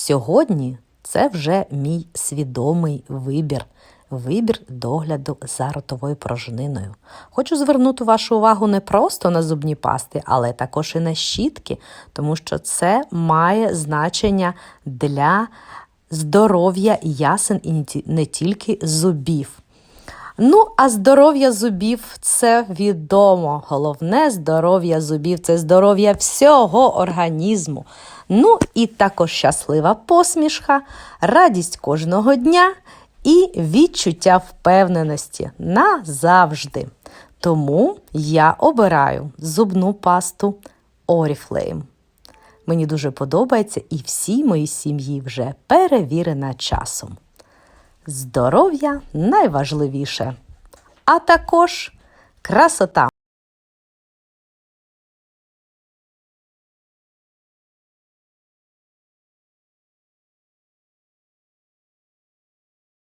Сьогодні це вже мій свідомий вибір. Вибір догляду за ротовою порожниною. Хочу звернути вашу увагу не просто на зубні пасти, але також і на щітки, тому що це має значення для здоров'я ясен і не тільки зубів. Ну, а здоров'я зубів це відомо. Головне здоров'я зубів це здоров'я всього організму. Ну і також щаслива посмішка, радість кожного дня і відчуття впевненості назавжди. Тому я обираю зубну пасту Oriflame. Мені дуже подобається і всій моїй сім'ї вже перевірена часом. Здоров'я найважливіше, а також красота.